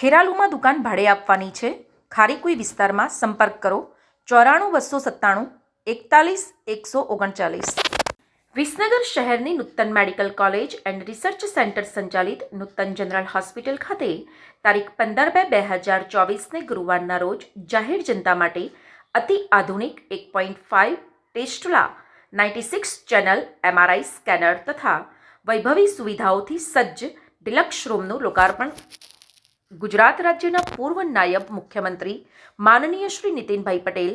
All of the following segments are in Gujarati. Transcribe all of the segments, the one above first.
ખેરાલુમાં દુકાન ભાડે આપવાની છે. ખારીકુઈ વિસ્તારમાં સંપર્ક કરો. ચોરાણું બસો સત્તાણું, એકતાલીસ, એકસો ઓગણચાલીસ. વિસનગર શહેરની Nutan medical college and research centre સંચાલિત નૂતન જનરલ હોસ્પિટલ ખાતે તારીખ પંદર બે બે હજાર ચોવીસને ગુરુવારના રોજ જાહેર જનતા માટે અતિ આધુનિક એક point five tesla, ninety six channel MRI scanner તથા વૈભવી સુવિધાઓથી સજ્જ ડિલક્ષ રૂમનું લોકાર્પણ ગુજરાત રાજ્યના પૂર્વ નાયબ મુખ્યમંત્રી માનનીય શ્રી નીતિનભાઈ પટેલ,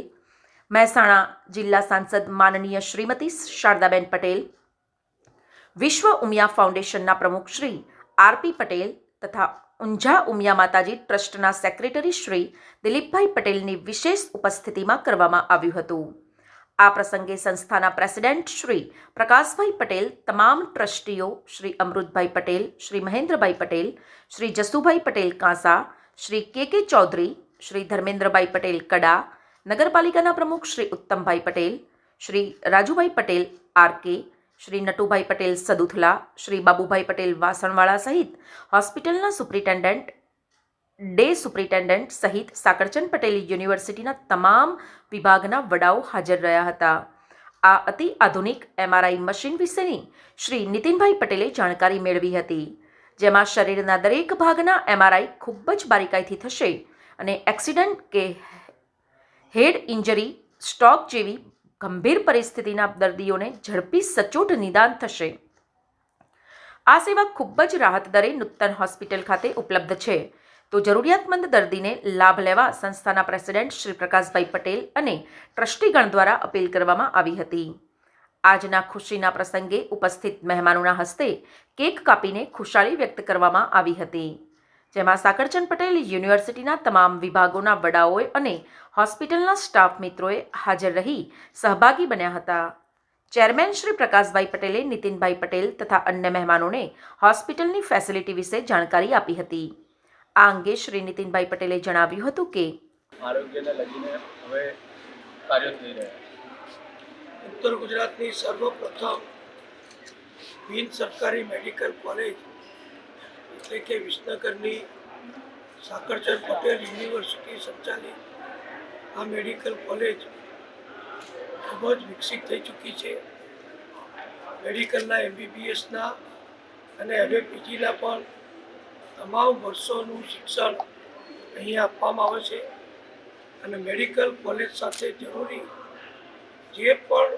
મહેસાણા જિલ્લા સાંસદ માનનીય શ્રીમતી શારદાબેન પટેલ, વિશ્વ ઉમિયા ફાઉન્ડેશનના પ્રમુખ શ્રી આરપી પટેલ તથા ઊંઝા ઉમિયા માતાજી ટ્રસ્ટના સેક્રેટરી શ્રી દિલીપભાઈ પટેલની વિશેષ ઉપસ્થિતિમાં કરવામાં આવ્યું હતું. આ પ્રસંગે સંસ્થાના પ્રેસિડેન્ટ શ્રી પ્રકાશભાઈ પટેલ, તમામ ટ્રસ્ટીઓ શ્રી અમૃતભાઈ પટેલ, શ્રી મહેન્દ્રભાઈ પટેલ, શ્રી જસુભાઈ પટેલ કાંસા, શ્રી કે કે ચૌધરી, શ્રી ધર્મેન્દ્રભાઈ પટેલ કડા, નગરપાલિકાના પ્રમુખ શ્રી ઉત્તમભાઈ પટેલ, શ્રી રાજુભાઈ પટેલ આરકે, શ્રી નટુભાઈ પટેલ સદુથલા, શ્રી બાબુભાઈ પટેલ વાસણવાળા સહિત હોસ્પિટલના સુપ્રિન્ટેન્ડન્ટ ડે સુપ્રિન્ટેન્ડન્ટ સહિત સાકરચંદ પટેલ યુનિવર્સિટીના તમામ વિભાગના વડાઓ હાજર રહ્યા હતા. આ અતિ આધુનિક એમઆરઆઈ મશીન વિશેની શ્રી નીતિનભાઈ પટેલે જાણકારી મેળવી હતી, જેમાં શરીરના દરેક ભાગના એમઆરઆઈ ખૂબ જ બારીકાઈથી થશે અને એક્સિડન્ટ કે હેડ ઇન્જરી સ્ટોક જેવી ગંભીર પરિસ્થિતિના દર્દીઓને ઝડપી સચોટ નિદાન થશે. આ સેવા ખૂબ જ રાહત દરે નૂતન હોસ્પિટલ ખાતે ઉપલબ્ધ છે. તો જરૂરિયાતમંદ દર્દીને લાભ લેવા સંસ્થાના પ્રેસિડેન્ટ શ્રી પ્રકાશભાઈ પટેલ અને ટ્રસ્ટીગણ દ્વારા અપીલ કરવામાં આવી હતી. આજના ખુશીના પ્રસંગે ઉપસ્થિત મહેમાનોના હસ્તે કેક કાપીને ખુશાલી વ્યક્ત કરવામાં આવી હતી. જેમાં સાકરચંદ પટેલ યુનિવર્સિટીના તમામ વિભાગોના વડાઓએ અને હોસ્પિટલના સ્ટાફ મિત્રોએ હાજર રહી સહભાગી બન્યા હતા. ચેરમેન શ્રી પ્રકાશભાઈ પટેલે નીતિનભાઈ પટેલ તથા અન્ય મહેમાનોને હોસ્પિટલની ફેસિલિટી વિશે જાણકારી આપી હતી. આ અંગે શ્રી નીતિનભાઈ પટેલે જણાવ્યું હતું કે આરોગ્યને લગીને હવે કાર્યો થઈ રહ્યા ઉત્તર ગુજરાતની સર્વપ્રથમ બિન સરકારી મેડિકલ કોલેજ એટલે કે વિસનગરની સાકરચંદ પટેલ યુનિવર્સિટી સંચાલિત આ મેડિકલ કોલેજ ખૂબ જ વિકસિત થઈ ચૂકી છે. મેડિકલના એમબીબીએસના અને હવે પીજીના પણ તમામ વર્ષોનું શિક્ષણ અહીંયા આપવામાં આવે છે અને મેડિકલ કોલેજ સાથે જરૂરી જે પણ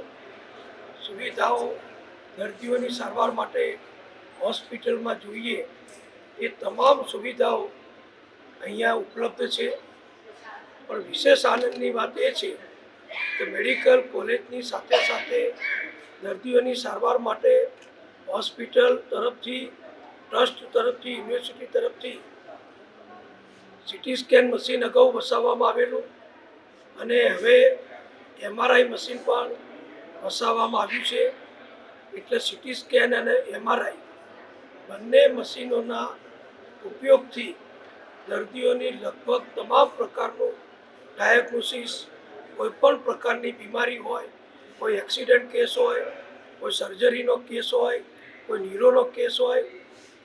સુવિધાઓ દર્દીઓની સારવાર માટે હોસ્પિટલમાં જોઈએ, એ તમામ સુવિધાઓ અહીંયા ઉપલબ્ધ છે. પણ વિશેષ આનંદની વાત એ છે કે મેડિકલ કોલેજની સાથે સાથે દર્દીઓની સારવાર માટે હોસ્પિટલ તરફથી ટ્રસ્ટ તરફથી, યુનિવર્સિટી તરફથી સિટી સ્કેન મશીન અગાઉ વસાવવામાં આવેલું અને હવે એમઆરઆઈ મશીન પણ વસાવવામાં આવ્યું છે. એટલે સિટી સ્કેન અને એમઆરઆઈ બંને મશીનોના ઉપયોગથી દર્દીઓની લગભગ તમામ પ્રકારનું ડાયગ્નોસિસ, કોઈ પણ પ્રકારની બીમારી હોય, કોઈ એક્સિડન્ટ કેસ હોય, કોઈ સર્જરીનો કેસ હોય, કોઈ ન્યુરોનો કેસ હોય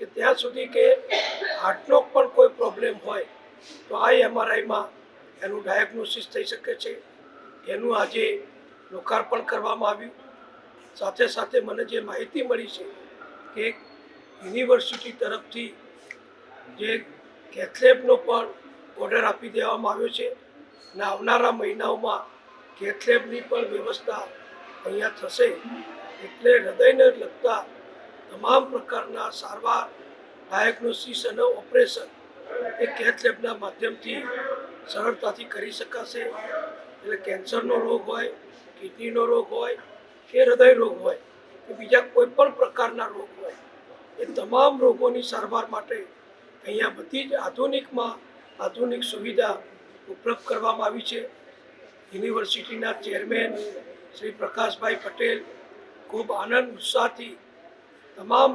કે ત્યાં સુધી કે હાર્ટનો પણ કોઈ પ્રોબ્લેમ હોય, તો આ એમઆરઆઈમાં એનું ડાયગ્નોસિસ થઈ શકે છે. એનું આજે લોકાર્પણ કરવામાં આવ્યું. સાથે સાથે મને જે માહિતી મળી છે કે યુનિવર્સિટી તરફથી જે કેથલેબનો પણ ઓર્ડર આપી દેવામાં આવ્યો છે અને આવનારા મહિનાઓમાં કેથલેબની પણ વ્યવસ્થા અહીંયા થશે. એટલે હૃદયને લગતા તમામ પ્રકારના સારવાર ડાયગ્નોસિસ અને ઓપરેશન એ કેથ લેબના માધ્યમથી સરળતાથી કરી શકાશે. એટલે કેન્સરનો રોગ હોય, કિડનીનો રોગ હોય, કે હૃદય રોગ હોય, કે બીજા કોઈ પણ પ્રકારના રોગ હોય, એ તમામ રોગોની સારવાર માટે અહીંયા બધી જ આધુનિકમાં આધુનિક સુવિધા ઉપલબ્ધ કરવામાં આવી છે. યુનિવર્સિટીના ચેરમેન શ્રી પ્રકાશભાઈ પટેલ ખૂબ આનંદ ઉત્સાહથી તમામ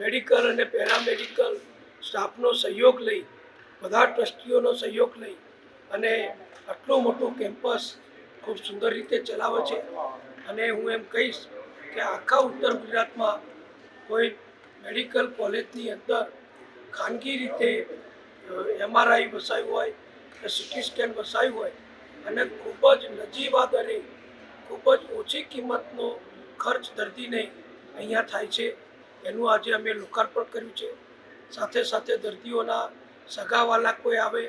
મેડિકલ અને પેરામેડિકલ સ્ટાફનો સહયોગ લઈ, બધા ટ્રસ્ટીઓનો સહયોગ લઈ અને આટલું મોટું કેમ્પસ ખૂબ સુંદર રીતે ચલાવે છે. અને હું એમ કહીશ કે આખા ઉત્તર ગુજરાતમાં કોઈ મેડિકલ કોલેજની અંદર ખાનગી રીતે એમઆરઆઈ વસાયું હોય કે સિટી સ્કેન વસાયું હોય અને ખૂબ જ નજીવા દરે ખૂબ જ ઓછી કિંમતનો ખર્ચ દર્દીને અહીંયા થાય છે. એનું આજે અમે લોકાર્પણ કર્યું છે. સાથે સાથે દર્દીઓના સગાવાલા કોઈ આવે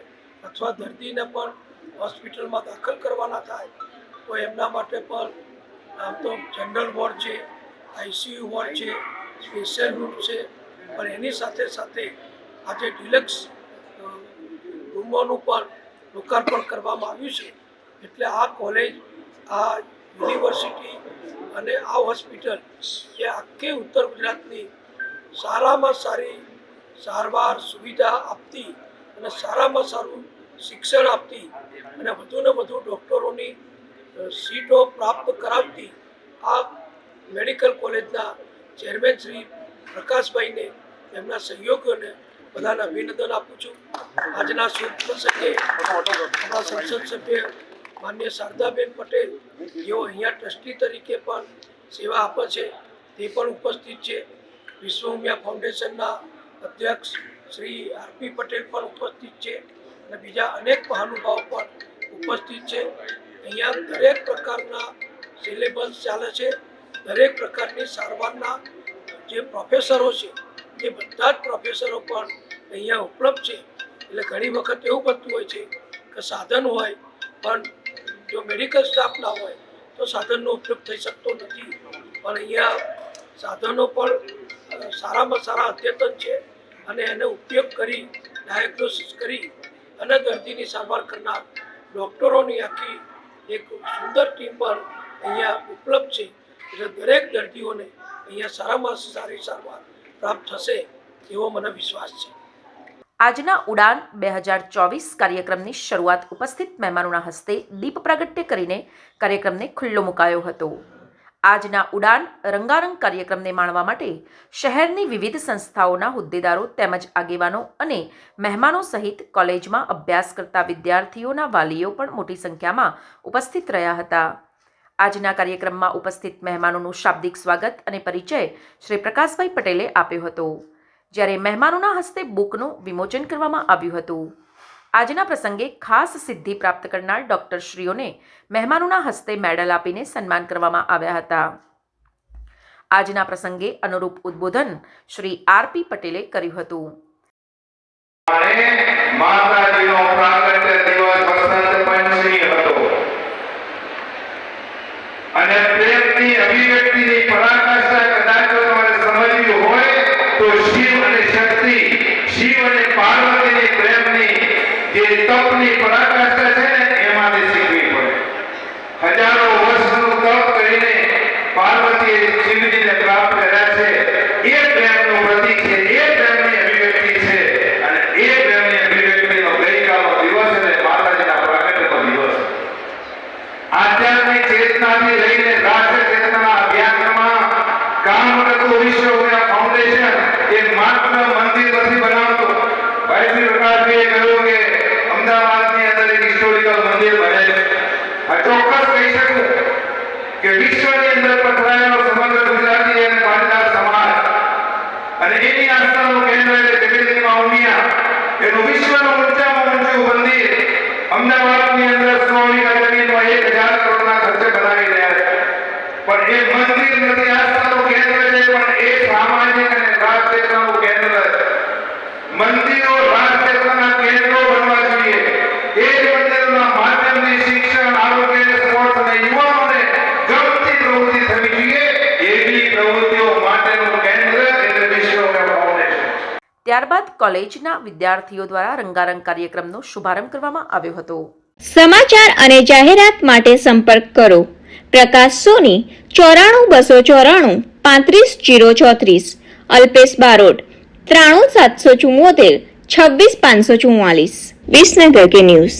અથવા દર્દીને પણ હોસ્પિટલમાં દાખલ કરવાના થાય, તો એમના માટે પણ આમ તો જનરલ વોર્ડ છે, આઈસીયુ વોર્ડ છે, સ્પેશિયલ રૂમ છે. પણ એની સાથે સાથે આજે ડિલક્સ રૂમોનું પણ લોકાર્પણ કરવામાં આવ્યું છે. એટલે આ કોલેજ આ યુનિવર્સિટી અને આ હોસ્પિટલ એ આખી ઉત્તર ગુજરાતની સારામાં સારી સારવાર સુવિધા આપતી અને સારામાં સારું શિક્ષણ આપતી અને વધુને વધુ ડૉક્ટરોની સીટો પ્રાપ્ત કરાવતી આ મેડિકલ કોલેજના ચેરમેન શ્રી પ્રકાશભાઈને એમના સહયોગીઓને બધાને અભિનંદન આપું છું. આજના શુભ પ્રસંગે આપણા સંસદ સભ્ય માન્ય શારદાબેન પટેલ, જેઓ અહીંયા ટ્રસ્ટી તરીકે પણ સેવા આપે છે, તે પણ ઉપસ્થિત છે. વિશ્વ ઉમિયા ફાઉન્ડેશનના અધ્યક્ષ શ્રી આરપી પટેલ પણ ઉપસ્થિત છે અને બીજા અનેક મહાનુભાવો પણ ઉપસ્થિત છે. અહીંયા દરેક પ્રકારના સિલેબસ ચાલે છે. દરેક પ્રકારની સારવારના જે પ્રોફેસરો છે એ બધા જ પ્રોફેસરો પણ અહીંયા ઉપલબ્ધ છે. એટલે ઘણી વખત એવું બનતું હોય છે કે સાધન હોય, પણ જો મેડિકલ સ્ટાફ ના હોય તો સાધનનો ઉપયોગ થઈ શકતો નથી. પણ અહીંયા સાધનો પણ સારામાં સારા અદ્યતન છે અને એનો ઉપયોગ કરી ડાયગ્નોસિસ કરી અને દર્દીની સારવાર કરનાર ડૉક્ટરોની આખી એક સુંદર ટીમ પણ અહીંયા ઉપલબ્ધ છે. એટલે દરેક દર્દીઓને અહીંયા સારામાં સારી સારવાર પ્રાપ્ત થશે એવો મને વિશ્વાસ છે. આજના ઉડાન બે હજાર ચોવીસ કાર્યક્રમની શરૂઆત ઉપસ્થિત મહેમાનોના હસ્તે દીપ પ્રાગટ્ય કરીને કાર્યક્રમને ખુલ્લો મુકાયો હતો. આજના ઉડાન રંગારંગ કાર્યક્રમને માણવા માટે શહેરની વિવિધ સંસ્થાઓના હોદ્દેદારો તેમજ આગેવાનો અને મહેમાનો સહિત કોલેજમાં અભ્યાસ કરતા વિદ્યાર્થીઓના વાલીઓ પણ મોટી સંખ્યામાં ઉપસ્થિત રહ્યા હતા. આજના કાર્યક્રમમાં ઉપસ્થિત મહેમાનોનું શાબ્દિક સ્વાગત અને પરિચય શ્રી પ્રકાશભાઈ પટેલે આપ્યો હતો. જ્યારે મહેમાનોના હસ્તે બુકનું વિમોચન કરવામાં આવ્યું હતું. આજના પ્રસંગે ખાસ સિદ્ધિ પ્રાપ્ત કરનાર ડોક્ટર શ્રીઓને મહેમાનોના હસ્તે મેડલ આપીને સન્માન કરવામાં આવ્યા હતા. આજના પ્રસંગે અનુરૂપ ઉદ્બોધન શ્રી આરપી પટેલે કર્યું હતું. માતાજીનો પ્રાગટ્ય દિવસ વસંત પંચમી હતો અને પ્રેમની અભિવ્યક્તિની પરાકાષ્ઠા કદાચ જો તમારે સમજવી હોય તો શિવ અને શક્તિ શિવ અને પાર્વતીની પ્રેમની જે તપની પરાકાષ્ઠા છે ને એમાંથી શીખવી પડે હજારો વર્ષનું તપ કરીને પાર્વતીએ શિવજીને પ્રાપ્ત કર્યા છે એ પ્રેમનું પ્રતીક છે એ પ્રેમની અભિવ્યક્તિ છે અને એ પ્રેમની અભિવ્યક્તિનો ગઈકાલનો દિવસ અને માતાજીના પ્રાગટ્યનો દિવસ આધ્યાત્મિક ચેતનાથી લઈને રાષ્ટ્ર ચેતનાના અભ્યાસમાં કામ કરતું વિશ્વ ઉમિયા ફાઉન્ડેશન એ માત્ર મંદિર નથી બનાવતું ભાઈ શ્રી પ્રકાશભાઈએ કહ્યું કે અમદાવાદની અંદર એક હિસ્ટોરિકલ મંદિર બને છે આ ચોક્કસ કહી શકું કે વિશ્વની અંદર પથરાયેલો સમગ્ર ગુજરાતી અને પાટીદાર સમાજ અને એની આસ્થાનું કેન્દ્ર એટલે જગતમાં ઉમિયા એનું પણ એ મંદિર નથી આસ્થાનું કેન્દ્ર છે, પણ એ સામાજિક અને રાષ્ટ્રીયતાનું કેન્દ્ર મંદિરો રાષ્ટ્રીયતાના કેન્દ્રો બનવા જોઈએ. એ જ મંદિરોના માધ્યમથી શિક્ષણ આરોગ્ય અને સ્પોર્ટ્સ અને યુવાનોને ગમતી પ્રવૃત્તિ થવી જોઈએ એવી પ્રવૃત્તિઓ માટેનું કેન્દ્ર એટલે વિશ્વ ફાઉન્ડેશન ત્યારબાદ કોલેજના વિદ્યાર્થીઓ દ્વારા રંગારંગ કાર્યક્રમનો શુભારંભ કરવામાં આવ્યો હતો. સમાચાર અને જાહેરાત માટે સંપર્ક કરો. પ્રકાશ સોની, ચોરાણું બસો ચોરાણું, પાંત્રીસ જીરો ચોત્રીસ. અલ્પેશ બારોટ, ત્રાણું સાતસો ચુમ્મોતેર છવ્વીસ પાંચસો ચુમ્માલીસ વિસનગર કે ન્યૂઝ.